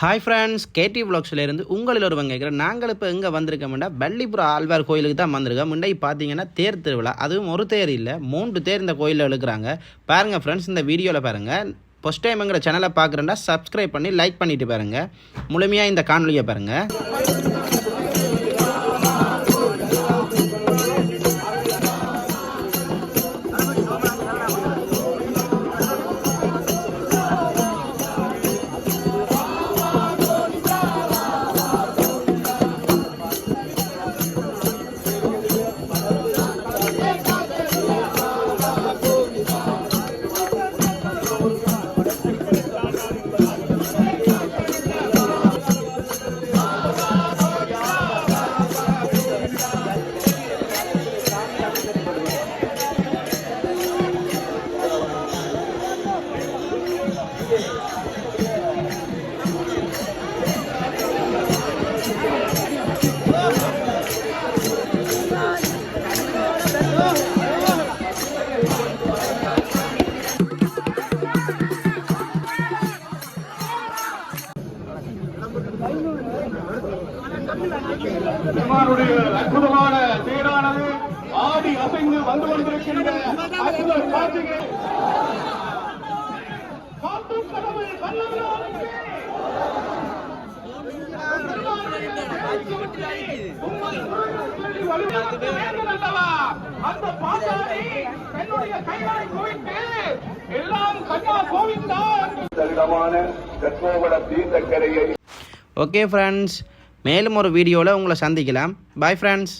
Hi friends கேடி இருந்து உங்களில் ஒருவங்க கேட்குறேன் நாங்கள் இப்போ எங்கே வந்திருக்கோம்னா பள்ளிப்புறம் ஆழ்வார் கோயிலுக்கு தான் வந்திருக்கோம். முன்னாடி பார்த்தீங்கன்னா தேர் திருவிழா. அதுவும் ஒரு தேர் இல்லை மூன்று தேர் இந்த கோயிலில் எழுக்கிறாங்க பாருங்கள் ஃப்ரெண்ட்ஸ் இந்த வீடியோவில் பாருங்கள் ஃபஸ்ட் டைம் எங்கிற சேனலை பார்க்குறேன்னா சப்ஸ்கிரைப் பண்ணி லைக் பண்ணிவிட்டு பாருங்கள் முழுமையாக இந்த காணொலியை பாருங்கள் பெருமானுடைய அற்புதமான தேரானது ஆடி அசைந்து வந்து கொண்டிருக்கின்ற அற்புத காட்சிகள் காட்டும் கடவுள் வல்லவரானவரே! அந்த பாட்டாளி என்னுடைய கைகளை குவித்து எல்லாம் கண்ணா கோவிந்தா என்று கற்போவட தீர்த்தக்கரையை ஓகே ஃப்ரெண்ட்ஸ் மேலும் ஒரு வீடியோவில் உங்களை சந்திக்கலாம். Bye friends